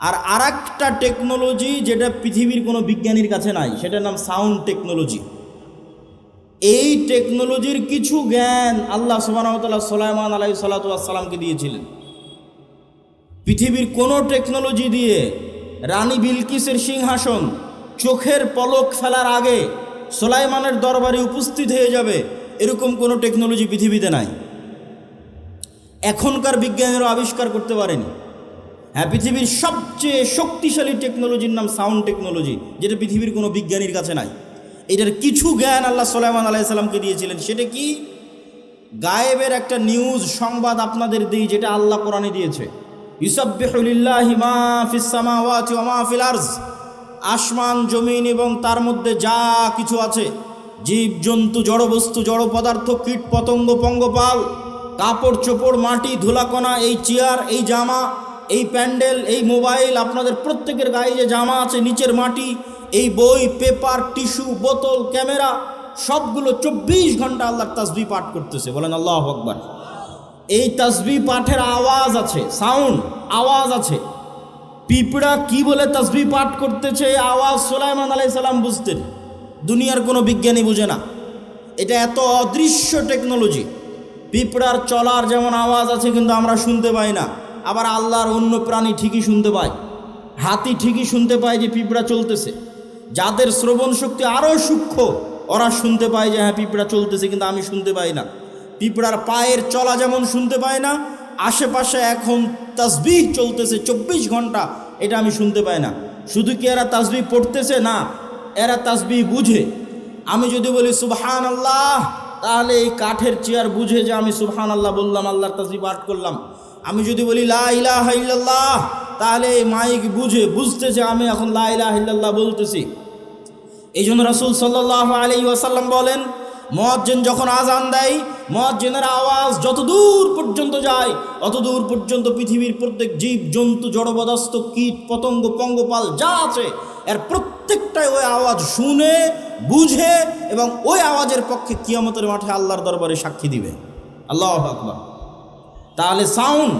আর আর একটা টেকনোলজি যেটা পৃথিবীর কোনো বিজ্ঞানীর কাছে নাই, সেটার নাম সাউন্ড টেকনোলজি এই টেকনোলজির কিছু জ্ঞান আল্লাহ সুবাহতাল্লাহ সোলাইমান আলাই সাল্লাতামকে দিয়েছিলেন। পৃথিবীর কোনো টেকনোলজি দিয়ে রানী বিলকিসের সিংহাসন চোখের পলক ফেলার আগে সোলাইমানের দরবারে উপস্থিত হয়ে যাবে, এরকম কোনো টেকনোলজি পৃথিবীতে নাই। এখনকার বিজ্ঞানীরা আবিষ্কার করতে পারেনি। হ্যাঁ পৃথিবীর সবচেয়ে শক্তিশালী টেকনোলজির নাম সাউন্ড টেকনোলজি যেটা পৃথিবীর কোনো বিজ্ঞানীর কাছে নাই। এটার কিছু জ্ঞান আল্লাহ সাল্লামান আলাইসাল্লামকে দিয়েছিলেন, সেটা কি? গায়েবের একটা নিউজ সংবাদ আপনাদের দিই, যেটা আল্লাহ কোরআনে দিয়েছে। আসমান, জমিন এবং তার মধ্যে যা কিছু আছে, জীব, জন্তু, জড়বস্তু, জড় পদার্থ, কীট, পতঙ্গ, পঙ্গপাল, কাপড়, চোপড়, মাটি, ধুলাকণা, এই চেয়ার, এই জামা এই প্যান্ডেল, এই মোবাইল আপনাদের প্রত্যেকের গায়ে যে জামা আছে, নিচের মাটি, এই বই, পেপার, টিস্যু, বোতল, ক্যামেরা, সবগুলো চব্বিশ ঘণ্টা আল্লাহর তাসবি পাঠ করতেছে। বলেন আল্লাহ আকবার। এই তাসবি পাঠের আওয়াজ আছে, সাউন্ড, আওয়াজ আছে। পিঁপড়া কি বলে তাসবি পাঠ করতেছে আওয়াজ সোলাইমান সালাম বুঝতেন দুনিয়ার কোনো বিজ্ঞানী বুঝে না। এটা এত অদৃশ্য টেকনোলজি। পিঁপড়ার চলার যেমন আওয়াজ আছে, কিন্তু আমরা শুনতে পাই না। আবার আল্লাহর অন্য প্রাণী ঠিকই শুনতে পায়, হাতি ঠিকই শুনতে পায় যে পিঁপড়া চলতেছে। যাদের শ্রবণ শক্তি আরও সূক্ষ্ম, ওরা শুনতে পায় যে হ্যাঁ পিঁপড়া চলতেছে কিন্তু আমি শুনতে পাই না। পিঁপড়ার পায়ের চলা যেমন শুনতে পায় না, আশেপাশে এখন তাসবিহ চলতেছে চব্বিশ ঘণ্টা, এটা আমি শুনতে পাই না। শুধু কি এরা তাসবিহ পড়তেছে? না, এরা তাসবিহ বুঝে। আমি যদি বলি সুবহান আল্লাহ তাহলে এই কাঠের চেয়ার বুঝে যে আমি সুবহান আল্লাহ বললাম, আল্লাহর তাসবিহ পাঠ করলাম। আমি যদি বলি, লা ইলাহা ইল্লাল্লাহ তাহলে এই মাইক বুঝে বুঝতেছে আমি এখন লা ইলাহা ইল্লাল্লাহ বলতেছি। এই জন্য রাসুল সাল্লাহ আলি ওয়াসাল্লাম বলেন মজ্জেন যখন আজান দেয় মজ্জেনের আওয়াজ যত দূর পর্যন্ত যায় অত দূর পর্যন্ত পৃথিবীর প্রত্যেক জীব, জন্তু জড়বদাস্ত কীট, পতঙ্গ, পঙ্গপাল যা আছে, এর প্রত্যেকটাই ওই আওয়াজ শুনে, বুঝে এবং ওই আওয়াজের পক্ষে কিয়ামতের মাঠে আল্লাহর দরবারে সাক্ষী দিবে। আল্লাহ আকবর। তাহলে সাউন্ড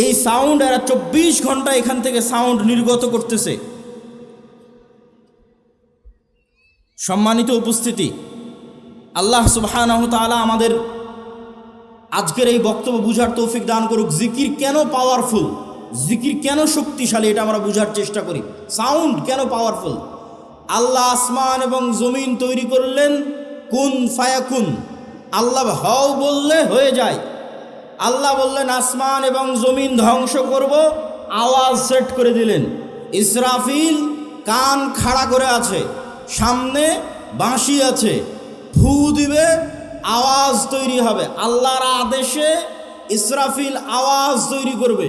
এই সাউন্ড এরা চব্বিশ ঘণ্টা এখান থেকে সাউন্ড নির্গত করতেছে। সম্মানিত উপস্থিতি, আল্লাহ তাআলা আমাদের আজকের এই বক্তব্য বুঝার তৌফিক দান করুক। জিকির কেন পাওয়ারফুল জিকির কেন শক্তিশালী? এটা আমরা বুঝার চেষ্টা করি। সাউন্ড কেন পাওয়ারফুল আল্লাহ আসমান এবং জমিন তৈরি করলেন, কুন ফায়াকুন। আল্লাহ হও বললে হয়ে যায়। আল্লাহ বললেন, আসমান এবং জমিন ধ্বংস করব। আওয়াজ সেট করে দিলেন। ইসরাফিল কান খাড়া করে আছে, সামনে বাঁশি আছে ফু দিবে, আওয়াজ তৈরি হবে। আল্লাহর আদেশে ইসরাফিল আওয়াজ তৈরি করবে।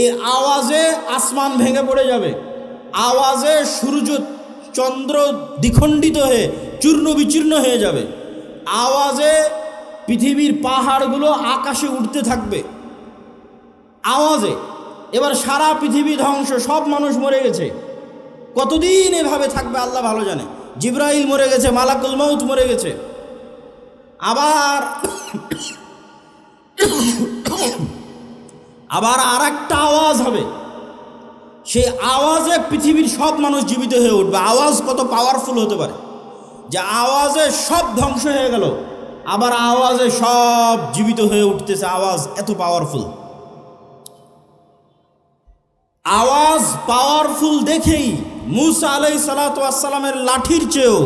এই আওয়াজে আসমান ভেঙে পড়ে যাবে। আওয়াজে সূর্য চন্দ্র দ্বিখণ্ডিত হয়ে চূর্ণ বিচূর্ণ হয়ে যাবে। আওয়াজে পৃথিবীর পাহাড়গুলো আকাশে উঠতে থাকবে। আওয়াজে। এবার সারা পৃথিবী ধ্বংস, সব মানুষ মরে গেছে। কতদিন এভাবে থাকবে আল্লাহ ভালো জানে। জিব্রাইল মরে গেছে, মালাকুল মৌত মরে গেছে। আবার আবার আর একটা আওয়াজ হবে। সেই আওয়াজে পৃথিবীর সব মানুষ জীবিত হয়ে উঠবে। আওয়াজ কত পাওয়ারফুল হতে পারে। যে আওয়াজে সব ধ্বংস হয়ে গেল। আবার আওয়াজে সব জীবিত হয়ে উঠতেছে, আওয়াজ এত পাওয়ারফুল আওয়াজ পাওয়ারফুল দেখেই মুসা আলাই সালাতামের লাঠির চেয়েও,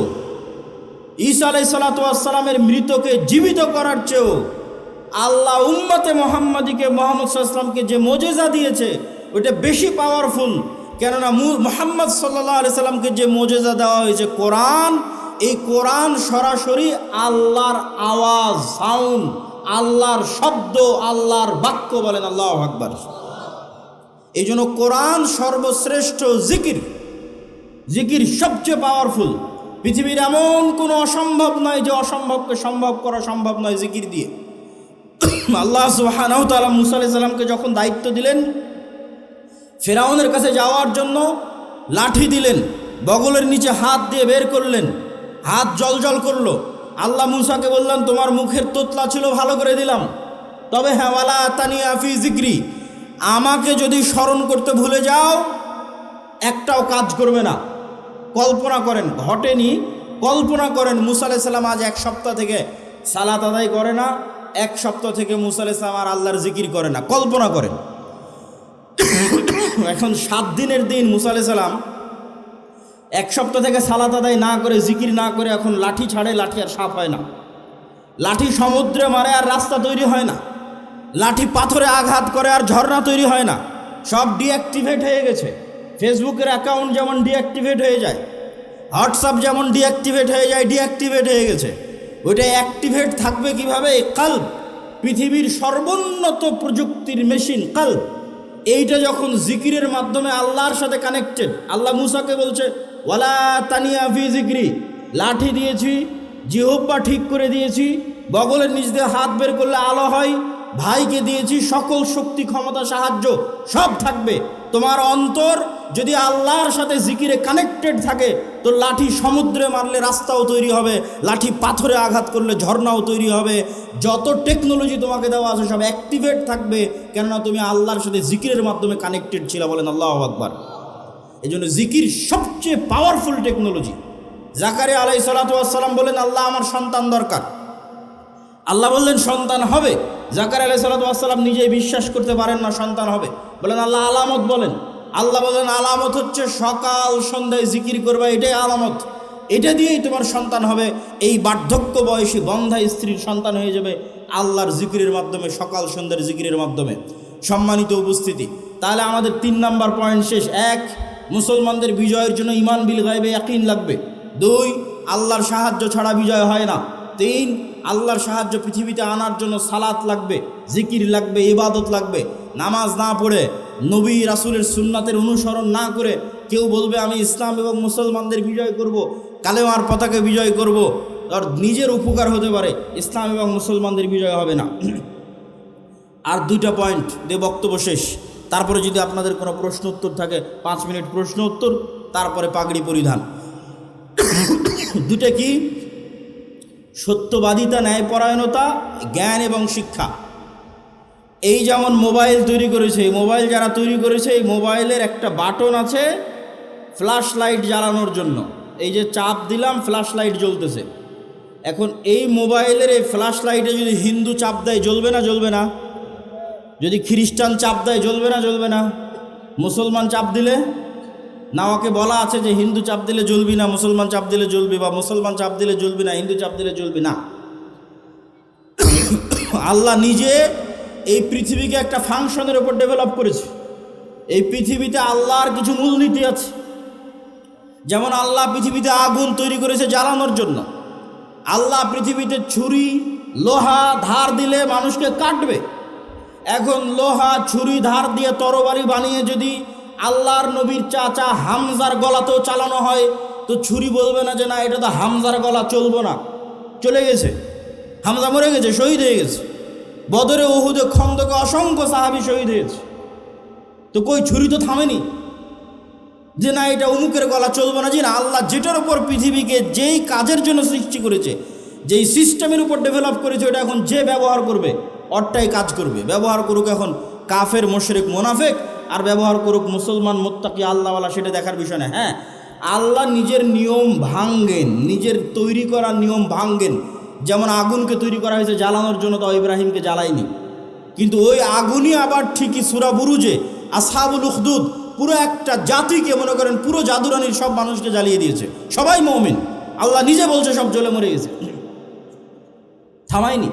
ঈসা আলাই সালাতামের মৃতকে জীবিত করার চেয়েও, আল্লাহ উম্মতে মোহাম্মদীকে, মোহাম্মদ সাল্লামকে যে মোজেজা দিয়েছে ওটা বেশি পাওয়ারফুল কেননা মোহাম্মদ সাল্লাহ আলি সাল্লামকে যে মোজেজা দেওয়া হয়েছে, কোরআন এই কোরআন সরাসরি আল্লাহর আওয়াজ সাউন্ড আল্লাহর শব্দ, আল্লাহর বাক্য বলেন আল্লাহ আকবর। এই জন্য কোরআন সর্বশ্রেষ্ঠ জিকির জিকির সবচেয়ে পাওয়ারফুল পৃথিবীর এমন কোনো অসম্ভব নয় যে অসম্ভবকে সম্ভব করা সম্ভব নয় জিকির দিয়ে। আল্লাহ সুবাহানাহ তালা মুসা সাল্লামকে যখন দায়িত্ব দিলেন, ফেরাউনের কাছে যাওয়ার জন্য লাঠি দিলেন, বগলের নিচে হাত দিয়ে বের করলেন হাত জল জল করল। আল্লাহ মুসাকে বললাম, তোমার মুখের তোতলা ছিল, ভালো করে দিলাম। তবে হ্যাঁ ওয়ালা তানি আফি জিক্রি আমাকে যদি স্মরণ করতে ভুলে যাও, একটাও কাজ করবে না। কল্পনা করেন, ঘটেনি। কল্পনা করেন, মুসা আলাইসাল্লাম আজ এক সপ্তাহ থেকে সালাত আদায় করে না, এক সপ্তাহ থেকে মুসা আলাইসাল্লাম আর আল্লাহর জিকির করে না। কল্পনা করেন। এখন সাত দিনের দিন মুসা আলাইসাল্লাম এক সপ্তাহ থেকে সালাত আদায় না করে, জিকির না করে এখন লাঠি ছাড়ে, লাঠি আর সাপ হয় না। লাঠি সমুদ্রে মারে আর রাস্তা তৈরি হয় না। লাঠি পাথরে আঘাত করে আর ঝর্ণা তৈরি হয় না। সব ডিঅ্যাক্টিভেট হয়ে গেছে। ফেসবুকের অ্যাকাউন্ট যেমন ডিঅ্যাক্টিভেট হয়ে যায়, হোয়াটসঅ্যাপ যেমন ডিঅ্যাক্টিভেট হয়ে যায়, ডিঅ্যাক্টিভেট হয়ে গেছে। ওইটা অ্যাক্টিভেট থাকবে কীভাবে? কাল পৃথিবীর সর্বোন্নত প্রযুক্তির মেশিন কাল এইটা যখন জিকিরের মাধ্যমে আল্লাহর সাথে কানেক্টেড আল্লাহ মুসাকে বলছে ওয়ালা তানিয়া ফি জিক্রি লাঠি দিয়েছি জিহব্বা ঠিক করে দিয়েছি, বগলের নিচ দিয়ে হাত বের করলে আলো হয়, ভাইকে দিয়েছি সকল শক্তি, ক্ষমতা, সাহায্য, সব থাকবে। তোমার অন্তর যদি আল্লাহর সাথে জিকিরে কানেক্টেড থাকে, তো লাঠি সমুদ্রে মারলে রাস্তাও তৈরি হবে, লাঠি পাথরে আঘাত করলে ঝর্ণাও তৈরি হবে। যত টেকনোলজি তোমাকে দেওয়া আছে, সব অ্যাক্টিভেট থাকবে, কেননা তুমি আল্লাহর সাথে জিকিরের মাধ্যমে কানেক্টেড ছিল বলেন আল্লাহ আকবার। এই জন্য জিকির সবচেয়ে পাওয়ারফুল টেকনোলজি জাকারে আলাই সালাতাম বলেন আল্লাহ আমার সন্তান দরকার। আল্লাহ বললেন, সন্তান হবে। জাকার আলাই সালাতাম নিজেই বিশ্বাস করতে পারেন না, সন্তান হবে। বলেন আল্লাহ আলামত বলেন। আল্লাহ বলেন আলামত হচ্ছে সকাল সন্ধ্যায় জিকির করবে, এটাই আলামত। এটা দিয়েই তোমার সন্তান হবে। এই বার্ধক্য বয়সী বন্ধা স্ত্রীর সন্তান হয়ে যাবে আল্লাহর জিকিরের মাধ্যমে, সকাল সন্ধ্যার জিকিরের মাধ্যমে। সম্মানিত উপস্থিতি, তাহলে আমাদের তিন নাম্বার পয়েন্ট শেষ। এক মুসলমানদের বিজয়ের জন্য ইমান বিল গাইবে একইন লাগবে। দুই, আল্লাহর সাহায্য ছাড়া বিজয় হয় না। তিন, আল্লাহর সাহায্য পৃথিবীতে আনার জন্য সালাত লাগবে, জিকির লাগবে, ইবাদত লাগবে। নামাজ না পড়ে, নবী রাসুলের সুন্নাতের অনুসরণ না করে কেউ বলবে, আমি ইসলাম এবং মুসলমানদের বিজয় করব, কালেমার পতাকা বিজয় করব। আর নিজের উপকার হতে পারে, ইসলাম এবং মুসলমানদের বিজয় হবে না। আর দুইটা পয়েন্ট দিয়ে বক্তব্য শেষ। তারপরে যদি আপনাদের কোনো প্রশ্ন উত্তর থাকে, পাঁচ মিনিট প্রশ্ন উত্তর, তারপরে পাগড়ি পরিধান। দুটা কি? সত্যবাদিতা, ন্যায়পরায়ণতা, জ্ঞান এবং শিক্ষা। এই যেমন মোবাইল তৈরি করেছে মোবাইল যারা তৈরি করেছে, এই মোবাইলের একটা বাটন আছে ফ্ল্যাশ লাইট জ্বালানোর জন্য। এই যে চাপ দিলাম ফ্ল্যাশ লাইট জ্বলতেছে। এখন এই মোবাইলের এই ফ্ল্যাশ লাইটে যদি হিন্দু চাপ দেয়, জ্বলবে না জ্বলবে না? যদি খ্রিস্টান চাপ দেয়, জ্বলবে না জ্বলবে না। মুসলমান চাপ দিলে, না, ওকে বলা আছে যে হিন্দু চাপ দিলে জ্বলবি না, মুসলমান চাপ দিলে জ্বলবি, বা মুসলমান চাপ দিলে জ্বলবি না, হিন্দু চাপ দিলে জ্বলবি না। আল্লাহ নিজে এই পৃথিবীকে একটা ফাংশনের উপর ডেভেলপ করেছে। এই পৃথিবীতে আল্লাহর কিছু মূলনীতি আছে। যেমন আল্লাহ পৃথিবীতে আগুন তৈরি করেছে জ্বালানোর জন্য। আল্লাহ পৃথিবীতে ছুরি, লোহা, ধার দিলে মানুষকে কাটবে। এখন লোহা ছুরি ধার দিয়ে তরবারি বানিয়ে যদি আল্লাহর নবীর চাচা হামজার গলাতেও চালানো হয়, তো ছুরি বলবে না যে না, এটা তো হামজার গলা চলবো না। চলে গেছে। হামজা মরে গেছে, শহীদ হয়ে গেছে। বদরে ওহুদে খন্দকে অসংখ্য সাহাবি শহীদ হয়েছে। তো কই, ছুরি তো থামেনি? যে না, এটা অমুকের গলা চলবে না। যে না, আল্লাহ যেটার উপর পৃথিবীকে যেই কাজের জন্য সৃষ্টি করেছে, যেই সিস্টেমের উপর ডেভেলপ করেছে, ওটা এখন যে ব্যবহার করবে অরটাই কাজ করবে। ব্যবহার করুক এখন কাফের, মোশরেক, মোনাফেক, আর ব্যবহার করুক মুসলমান, মোত্তাকি, আল্লাহওয়ালা, সেটা দেখার বিষয় না হ্যাঁ? আল্লাহ নিজের নিয়ম ভাঙ্গেন নিজের তৈরি করা নিয়ম ভাঙ্গেন যেমন আগুনকে তৈরি করা হয়েছে জ্বালানোর জন্য তো ইব্রাহিমকে জ্বালায়নি। কিন্তু ওই আগুনই আবার ঠিকই সুরা বুরুজে আসাবুল উখদুদ, পুরো একটা জাতিকে, মনে করেন, পুরো জাদুরানির সব মানুষকে জ্বালিয়ে দিয়েছে। সবাই মমিন। আল্লাহ নিজে বলছে, সব জ্বলে মরে গেছে। থামায়নি।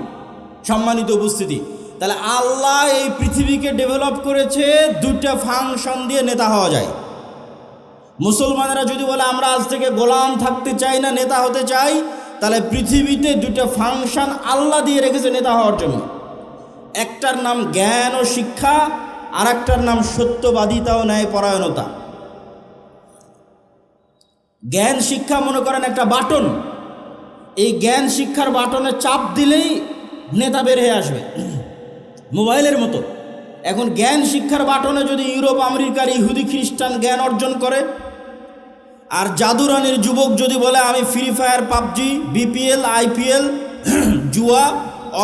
সম্মানিত উপস্থিতি। তাহলে আল্লাহ এই পৃথিবীকে ডেভেলপ করেছে দুটা ফাংশন দিয়ে নেতা হওয়া যায়। মুসলমানেরা যদি বলে, আমরা আজ থেকে গোলাম থাকতে চাই না, নেতা হতে চাই, তাহলে পৃথিবীতে দুটো ফাংশন আল্লাহ দিয়ে রেখেছে নেতা হওয়ার জন্য। একটার নাম জ্ঞান ও শিক্ষা আর একটার নাম সত্যবাদিতা ও ন্যায়পরায়ণতা। জ্ঞান শিক্ষা মনে করেন একটা বাটন। এই জ্ঞান শিক্ষার বাটনে চাপ দিলেই নেতা বের হয়ে আসবে। মোবাইলের মতো। এখন জ্ঞান শিক্ষার বাটনে যদি ইউরোপ আমেরিকার ইহুদি খ্রিস্টান জ্ঞান অর্জন করে, আর জাদুরানির যুবক যদি বলে, আমি free fire PUBG BPL IPL জুয়া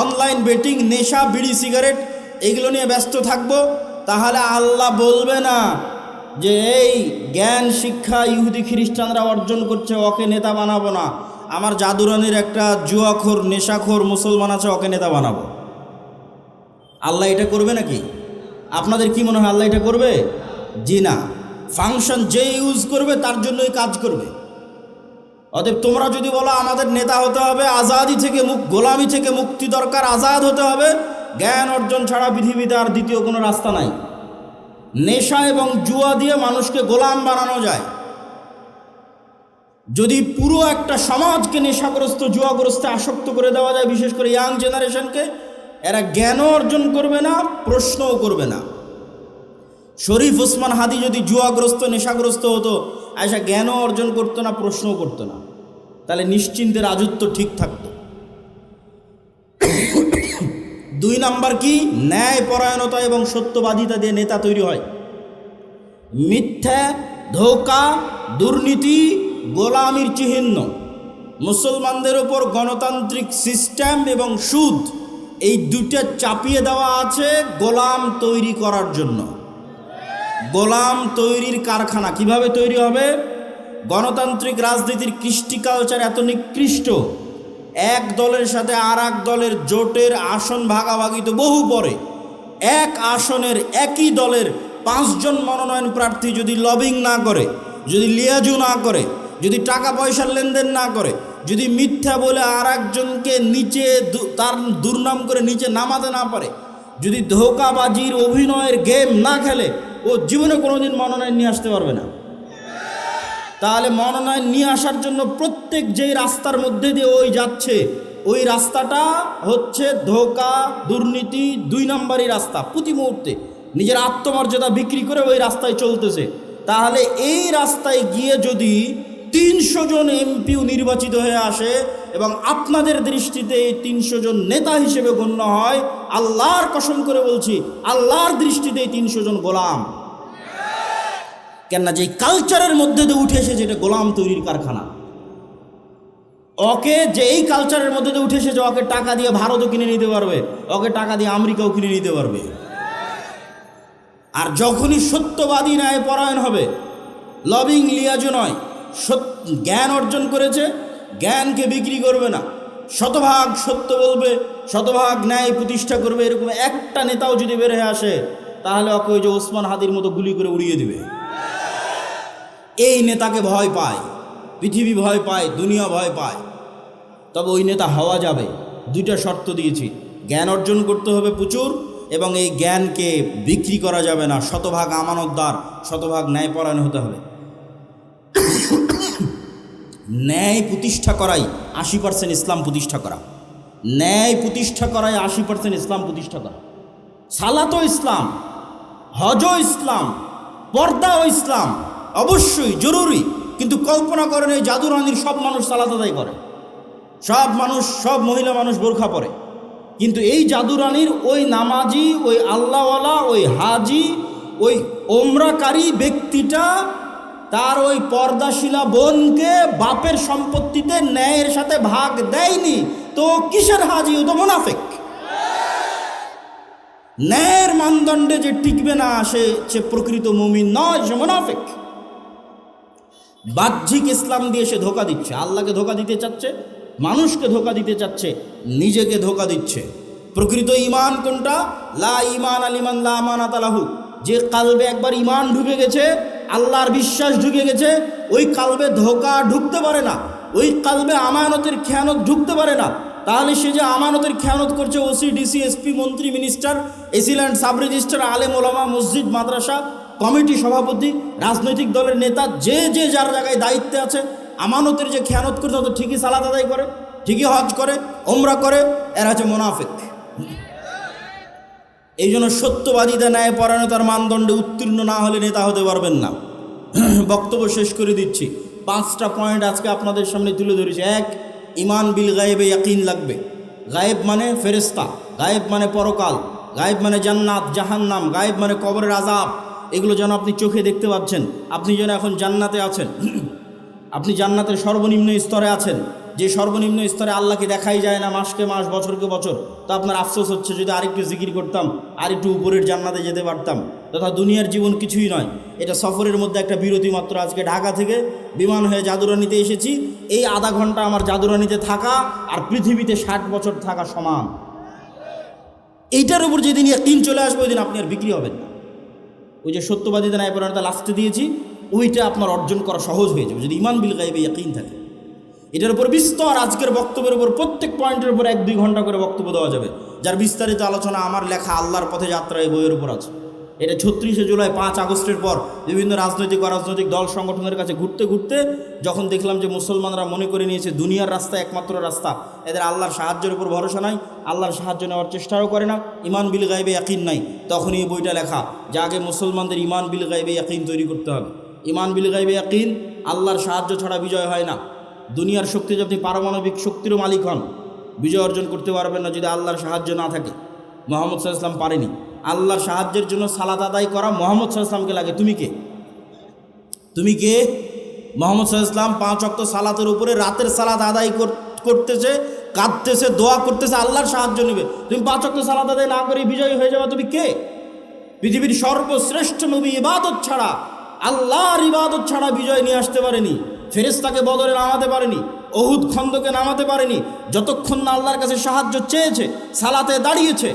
অনলাইন বেটিং নেশা, বিড়ি, সিগারেট, এগুলো নিয়ে ব্যস্ত থাকব, তাহলে আল্লাহ বলবে না যে, এই জ্ঞান শিক্ষা ইহুদি খ্রিস্টানরা অর্জন করছে, ওকে নেতা বানাবো না। আমার জাদুরানির একটা জুয়াখোর, নেশাখোর মুসলমান আছে, ওকে নেতা বানাবো। আল্লাহ এটা করবে নাকি? আপনাদের কি মনে হয় আল্লাহ এটা করবে? জি না। ফাংশন যে ইউজ করবে, তার জন্যই কাজ করবে। অতএব তোমরা যদি বলো, আমাদের নেতা হতে হবে, আজাদি থেকে মুখ গোলামি থেকে মুক্তি দরকার, আজাদ হতে হবে, জ্ঞান অর্জন ছাড়া পৃথিবীতে আর দ্বিতীয় কোনো রাস্তা নাই। নেশা এবং জুয়া দিয়ে মানুষকে গোলাম বানানো যায়। যদি পুরো একটা সমাজকে নেশাগ্রস্ত, জুয়াগ্রস্তে আসক্ত করে দেওয়া যায়, বিশেষ করে ইয়াং জেনারেশনকে এরা জ্ঞানও অর্জন করবে না, প্রশ্নও করবে না। শরীফ ওসমান হাদি যদি জুয়াগ্রস্ত, নেশাগ্রস্ত হতো আয়সা জ্ঞানও অর্জন করতো না, প্রশ্নও করতো না। তাহলে নিশ্চিন্তে রাজত্ব ঠিক থাকতো। দুই নাম্বার কি? ন্যায় পরায়ণতা এবং সত্যবাদিতা দিয়ে নেতা তৈরি হয়। মিথ্যা, ধোকা, দুর্নীতি গোলামির চিহ্ন। মুসলমানদের ওপর গণতান্ত্রিক সিস্টেম এবং সুদ, এই দুটা চাপিয়ে দেওয়া আছে গোলাম তৈরি করার জন্য। গোলাম তৈরির কারখানা কীভাবে তৈরি হবে? গণতান্ত্রিক রাজনীতির কৃষ্টি কালচার এত নিকৃষ্ট, এক দলের সাথে আর দলের জোটের আসন ভাগাভাগি তো বহু পরে। এক আসনের একই দলের পাঁচজন মনোনয়ন প্রার্থী যদি লবিং না করে, যদি লিয়াজু না করে যদি টাকা পয়সার লেনদেন না করে, যদি মিথ্যা বলে আর একজনকে নিচে তার দুর্নাম করে নিচে নামাতে না পারে, যদি ধোকাবাজির অভিনয়ের গেম না খেলে, ও জীবনে কোনোদিন মনোনয়ন নিয়ে আসতে পারবে না। তাহলে মনোনয়ন নিয়ে আসার জন্য প্রত্যেক যেই রাস্তার মধ্যে দিয়ে ওই যাচ্ছে, ওই রাস্তাটা হচ্ছে ধোকা, দুর্নীতি, দুই নম্বরই রাস্তা প্রতি মুহূর্তে। নিজের আত্মমর্যাদা বিক্রি করে ওই রাস্তায় চলতেছে। তাহলে এই রাস্তায় গিয়ে যদি তিনশো জন এমপিও নির্বাচিত হয়ে আসে এবং আপনাদের দৃষ্টিতে এই তিনশো জন নেতা হিসেবে গণ্য হয়, আল্লাহর কসম করে বলছি, আল্লাহর দৃষ্টিতে এই তিনশো জন গোলাম। কেননা যে কালচারের মধ্যে দিয়ে উঠে এসেছে এটা গোলাম তৈরির কারখানা। ওকে যে এই কালচারের মধ্যে দিয়ে উঠে এসেছে, ওকে টাকা দিয়ে ভারতও কিনে নিতে পারবে, ওকে টাকা দিয়ে আমেরিকাও কিনে নিতে পারবে। আর যখনই সত্যবাদী ন্যায় পরায়ণ হবে, লবিং লিয়াজো নয় জ্ঞান অর্জন করেছে, জ্ঞানকে বিক্রি করবে না। শতভাগ সত্য বলবে, শতভাগ ন্যায় প্রতিষ্ঠা করবে, এরকম একটা নেতাও যদি বের হয়ে আসে, তাহলে ওকে যে ওসমান হাদির মতো গুলি করে উড়িয়ে দিবে। এই নেতাকে ভয় পায়, পৃথিবী ভয় পায়, দুনিয়া ভয় পায়। তবে ওই নেতা হওয়া যাবে, দুইটা শর্ত দিয়েছি। জ্ঞান অর্জন করতে হবে প্রচুর, এবং এই জ্ঞানকে বিক্রি করা যাবে না। শতভাগ আমানতদার, শতভাগ ন্যায়পরায়ণ হতে হবে। ন্যায় প্রতিষ্ঠা করাই আশি পার্সেন্ট ইসলাম প্রতিষ্ঠা করা। ন্যায় প্রতিষ্ঠা করাই আশি পার্সেন্ট ইসলাম প্রতিষ্ঠা করা। সালাতও ইসলাম, হজও ইসলাম, পর্দাও ইসলাম, অবশ্যই জরুরি, কিন্তু কল্পনা করেন এই জাদুরানির সব মানুষ সালাত আদায় করে। সব মানুষ, সব মহিলা মানুষ বোরখা পরে। কিন্তু এই জাদুরানির ওই নামাজি, ওই আল্লাহওয়ালা, ওই হাজি, ওই ওমরাকারী ব্যক্তিটা তার ওই পর্দাশিলা বোনকে বাপের সম্পত্তিতে ন্যায়ের সাথে ভাগ দেয়নি। তো কিসের হাজি ও তো মোনাফেক? ন্যায়ের মানদণ্ডে যে টিকবে না, সে সে প্রকৃত মুমিন নয়, সে মোনাফেক। বাহ্যিক ইসলাম দিয়ে সে ধোকা দিচ্ছে। আল্লাহকে ধোকা দিতে চাচ্ছে, মানুষকে ধোকা দিতে চাচ্ছে, নিজেকে ধোকা দিচ্ছে। প্রকৃত ইমান কোনটা? লা ইমান আলিমান লা আমানাত আলাহু যে কালবে একবার ইমান ঢুকে গেছে, আল্লাহর বিশ্বাস ঢুকে গেছে, ওই কালবে ধোকা ঢুকতে পারে না, ওই কালবে আমানতের খেয়ানত ঢুকতে পারে না। তাহলে সে যে আমানতের খেয়ানত করছে ওসি ডিসি এসপি মন্ত্রী minister AC land sub registrar আলেম ওলামা, মসজিদ, মাদ্রাসা, কমিটি সভাপতি, রাজনৈতিক দলের নেতা, যে যে যার জায়গায় দায়িত্বে আছে, আমানতের যে খেয়ানত করছে তত ঠিকই সালাদ আদায় করে, ঠিকই হজ করে, ওমরা করে, এরা হচ্ছে মোনাফেক। এই জন্য সত্যবাদীতে ন্যায় পরায়ণতার মানদণ্ডে উত্তীর্ণ না হলে নেতা হতে পারবেন না। বক্তব্য শেষ করে দিচ্ছি। পাঁচটা পয়েন্ট আজকে আপনাদের সামনে তুলে ধরেছি। এক ইমান বিল গায়েবে ইয়াকিন লাগবে। গায়েব মানে ফেরেস্তা গায়েব মানে পরকাল, গায়েব মানে জান্নাত, জাহান্নাম, গায়েব মানে কবরের আজাব এগুলো যেন আপনি চোখে দেখতে পাচ্ছেন। আপনি যেন এখন জান্নাতে আছেন। আপনি জান্নাতের সর্বনিম্ন স্তরে আছেন। যে সর্বনিম্ন স্তরে আল্লাহকে দেখাই যায় না মাসকে মাস, বছরকে বছর, তো আপনার আফসোস হচ্ছে যদি আরেকটু জিকির করতাম আর একটু উপরের জান্নাতে যেতে পারতাম। তথা দুনিয়ার জীবন কিছুই নয়। এটা সফরের মধ্যে একটা বিরতি মাত্র। আজকে ঢাকা থেকে বিমান হয়ে জাদুরানিতে এসেছি। এই আধা ঘণ্টা আমার জাদুরানিতে থাকা আর পৃথিবীতে ষাট বছর থাকা সমান। এইটার উপর যেদিন তিন চলে আসবে ওই দিন আপনি আর বিক্রি হবেন না। ওই যে সত্যবাদীতে ন্যায় পরায়ণতা লাস্টে দিয়েছি, ওইটা আপনার অর্জন করা সহজ হয়ে যাবে। যদি ইমান বিল গাইবে ইয়াকিন থাকে। এটার উপর বিস্তর আজকের বক্তব্যের উপর প্রত্যেক পয়েন্টের উপর এক দুই ঘণ্টা করে বক্তব্য দেওয়া যাবে। যার বিস্তারিত আলোচনা আমার লেখা আল্লাহর পথে যাত্রা এই বইয়ের উপর আছে। এটা ছত্রিশে জুলাই, পাঁচ আগস্টের পর বিভিন্ন রাজনৈতিক, অরাজনৈতিক দল সংগঠনের কাছে ঘুরতে ঘুরতে যখন দেখলাম যে মুসলমানরা মনে করে নিয়েছে দুনিয়ার রাস্তা একমাত্র রাস্তা, এদের আল্লাহর সাহায্যের উপর ভরসা নাই, আল্লাহর সাহায্য নেওয়ার চেষ্টাও করে না, ইমান বিল গাইবে ইয়াকিন নাই। তখনই এই বইটা লেখা, যা আগে মুসলমানদের ইমান বিল গাইবে ইয়াকিন তৈরি করতে হবে। ইমান বিল গাইবে ইয়াকিন, আল্লাহর সাহায্য ছাড়া বিজয় হয় না। দুনিয়ার শক্তি যদি পারমাণবিক শক্তিরও মালিক হন, বিজয় অর্জন করতে পারবেন না যদি আল্লাহর সাহায্য না থাকে। মোহাম্মদ সাল্লাম পারেনি। আল্লাহর সাহায্যের জন্য সালাদ আদায় করা মোহাম্মদ সাল্লামকে লাগে। তুমি কে? তুমি কে? মোহাম্মদ সাল্লাম পাঁচ অক্ত সালাতের উপরে রাতের সালাদ আদায় করতেছে, কাঁদতেছে, দোয়া করতেছে, আল্লাহর সাহায্য নেবে। তুমি পাঁচ অক্ত সালাদ আদায় না করে বিজয়ী হয়ে যাবে তুমি কে? পৃথিবীর সর্বশ্রেষ্ঠ নবী ইবাদত ছাড়া, আল্লাহর ইবাদত ছাড়া বিজয় নিয়ে আসতে পারেনি। ফেরেস্তাকে বদলে নামাতে পারেনি অহুদ খন্দকে নামাতে পারেনি, যতক্ষণ না আল্লাহর কাছে সাহায্য চেয়েছে, সালাতে দাঁড়িয়েছে।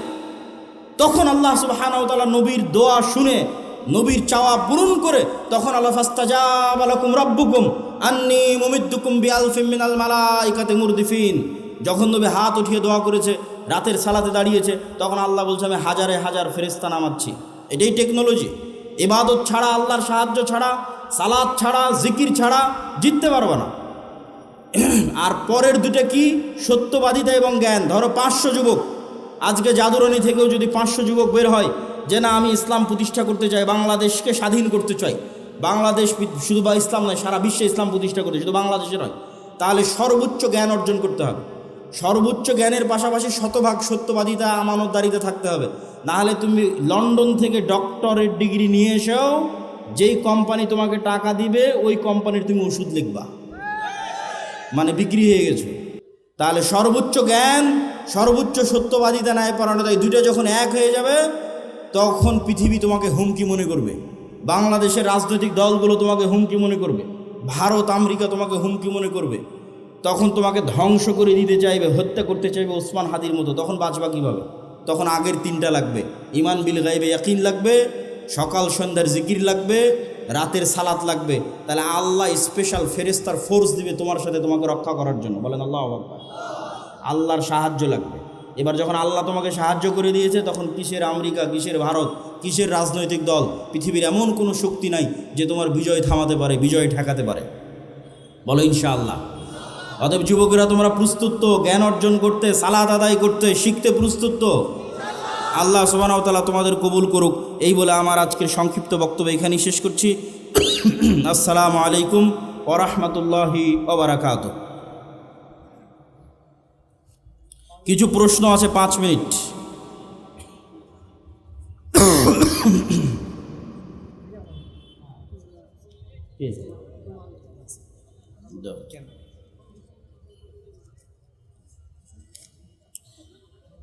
তখন আল্লাহ সুবাহানাউতালা নবীর দোয়া শুনে, নবীর চাওয়া পূরণ করে তখন আল্লাহ ফাস্তাজাবালাকুম রব্বুকুম, আন্নি মুমিদ্দুকুম বিআলফিম মিনাল মালাইকাতে মুরদিফিন। যখন নবী হাত উঠিয়ে দোয়া করেছে, রাতের সালাতে দাঁড়িয়েছে, তখন আল্লাহ বলছে, আমি হাজারে হাজার ফেরেস্তা নামাচ্ছি। এটাই টেকনোলজি। এবাদত ছাড়া, আল্লাহর সাহায্য ছাড়া সালাদ ছাড়া, জিকির ছাড়া জিততে পারবে না। আর পরের দুটো কি? সত্যবাদিতা এবং জ্ঞান। ধরো পাঁচশো যুবক। আজকে জাদুরানি থেকেও যদি পাঁচশো যুবক বের হয়, যে না, আমি ইসলাম প্রতিষ্ঠা করতে চাই, বাংলাদেশকে স্বাধীন করতে চাই। বাংলাদেশ শুধু বা ইসলাম নয়, সারা বিশ্বে ইসলাম প্রতিষ্ঠা করতে শুধু বাংলাদেশে নয়। তাহলে সর্বোচ্চ জ্ঞান অর্জন করতে হবে। সর্বোচ্চ জ্ঞানের পাশাপাশি শতভাগ সত্যবাদিতা, আমানতদারিতে থাকতে হবে। নাহলে তুমি লন্ডন থেকে ডক্টরের ডিগ্রি নিয়ে এসেও যেই কোম্পানি তোমাকে টাকা দিবে, ওই কোম্পানির তুমি ওষুধ লিখবা। মানে বিক্রি হয়ে গেছো। তাহলে সর্বোচ্চ জ্ঞান, সর্বোচ্চ সত্যবাদিতা ন্যায় পরায়ণতা এই দুইটা যখন এক হয়ে যাবে, তখন পৃথিবী তোমাকে হুমকি মনে করবে। বাংলাদেশের রাজনৈতিক দলগুলো তোমাকে হুমকি মনে করবে। ভারত, আমেরিকা তোমাকে হুমকি মনে করবে। তখন তোমাকে ধ্বংস করে দিতে চাইবে, হত্যা করতে চাইবে ওসমান হাদির মতো। তখন বাঁচবা কীভাবে? তখন আগের তিনটা লাগবে। ইমান বিল গাইবে, ইয়াকিন লাগবে। সকাল সন্ধ্যার জিকির লাগবে, রাতের সালাত লাগবে। তাহলে আল্লাহ স্পেশাল ফেরেস্তার ফোর্স দিবে তোমার সাথে তোমাকে রক্ষা করার জন্য। বলেন আল্লাহ আকবার। আল্লাহর সাহায্য লাগবে। এবার যখন আল্লাহ তোমাকে সাহায্য করে দিয়েছে, তখন কিসের আমেরিকা, কিসের ভারত, কিসের রাজনৈতিক দল, পৃথিবীর এমন কোনো শক্তি নাই যে তোমার বিজয় থামাতে পারে, বিজয় ঠেকাতে পারে। বলো ইনশাআল্লাহ। অতএব যুবকেরা, তোমরা প্রস্তুত জ্ঞান অর্জন করতে সালাদ আদায় করতে শিখতে প্রস্তুত আল্লাহ সুবাহতালা তোমাদের কবুল করুক। এই বলে আমার আজকের সংক্ষিপ্ত বক্তব্য এখানেই শেষ করছি। আসসালামু আলাইকুম ওরহমতুল্লাহি ওবরাকাত কিছু প্রশ্ন আছে পাঁচ মিনিট।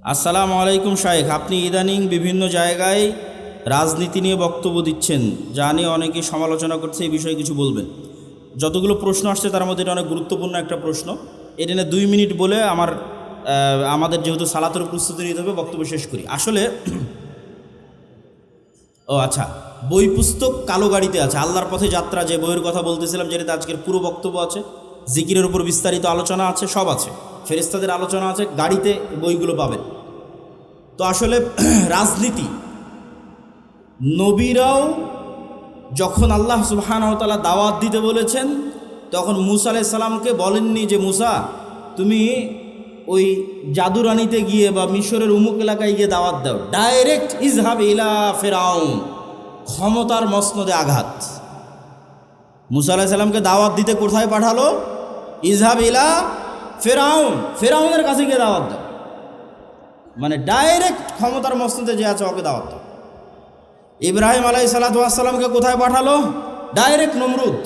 আসসালামু আলাইকুম শাহেখ আপনি ইদানিং বিভিন্ন জায়গায় রাজনীতি নিয়ে বক্তব্য দিচ্ছেন, যা নিয়ে অনেকে সমালোচনা করছে, এই বিষয়ে কিছু বলবেন। যতগুলো প্রশ্ন আসছে, তার মধ্যে এটা অনেক গুরুত্বপূর্ণ একটা প্রশ্ন। এটা নিয়ে দুই মিনিট বলে আমার আমাদের যেহেতু সালাতের প্রস্তুতি নিতে হবে, বক্তব্য শেষ করি। আসলে, ও আচ্ছা বই পুস্তক কালো গাড়িতে আছে। আল্লাহর পথে যাত্রা, যে বইয়ের কথা বলতেছিলাম, যেটাতে আজকের পুরো বক্তব্য আছে, জিকিরের উপর বিস্তারিত আলোচনা আছে, সব আছে। ফেরিস্তাদের আলোচনা আছে, গাড়িতে বইগুলো পাবেন। তো আসলে রাজনীতি, নবীরাও যখন আল্লাহ সুবাহানতালা দাওয়াত দিতে বলেছেন, তখন মুসা আলাইসাল্লামকে বলেননি যে, মুসা, তুমি ওই জাদুরানিতে গিয়ে বা মিশরের উমুক এলাকায় গিয়ে দাওয়াত দাও। ডাইরেক্ট ইজহাব ইলা ফেরাউন, ক্ষমতার মসনদে আঘাত। মুসা আলাইসাল্লামকে দাওয়াত দিতে কোথায় পাঠালো? ইজহাব ইলা ফেরাউন, ফেরাউনের কাছে গিয়ে দাওয়াত দাও। মানে ডাইরেক্ট ক্ষমতার মসনদে যে আছে, ওকে দাওয়াত দাও। ইব্রাহিম আলাই সালাতামকে কোথায় পাঠালো? ডাইরেক্ট নমরুদ।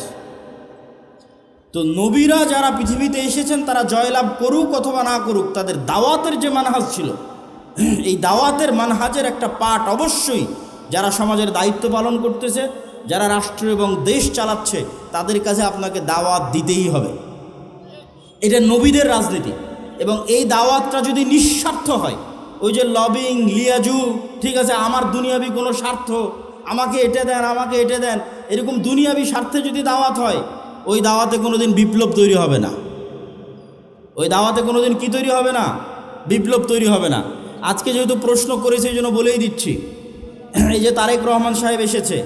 তো নবীরা যারা পৃথিবীতে এসেছেন, তারা জয়লাভ করুক অথবা না করুক, তাদের দাওয়াতের যে মানহাজ ছিল, এই দাওয়াতের মানহাজের একটা পাঠ অবশ্যই যারা সমাজের দায়িত্ব পালন করতেছে, যারা রাষ্ট্র এবং দেশ চালাচ্ছে, তাদের কাছে আপনাকে দাওয়াত দিতেই হবে। এটা নবীদের রাজনীতি। এবং এই দাওয়াতটা যদি নিঃস্বার্থ হয়, ওই যে লবিং, লিয়াজু, ঠিক আছে, আমার দুনিয়াবি কোনো স্বার্থ, আমাকে এটা দেন, আমাকে এটা দেন, এরকম দুনিয়াবি স্বার্থে যদি দাওয়াত হয়, ওই দাওয়াতে কোনো দিন বিপ্লব তৈরি হবে না। ওই দাওয়াতে কোনো দিন কী তৈরি হবে না? বিপ্লব তৈরি হবে না। আজকে যেহেতু প্রশ্ন করেছে, এই জন্য বলেই দিচ্ছি। এই যে তারেক রহমান সাহেব এসেছে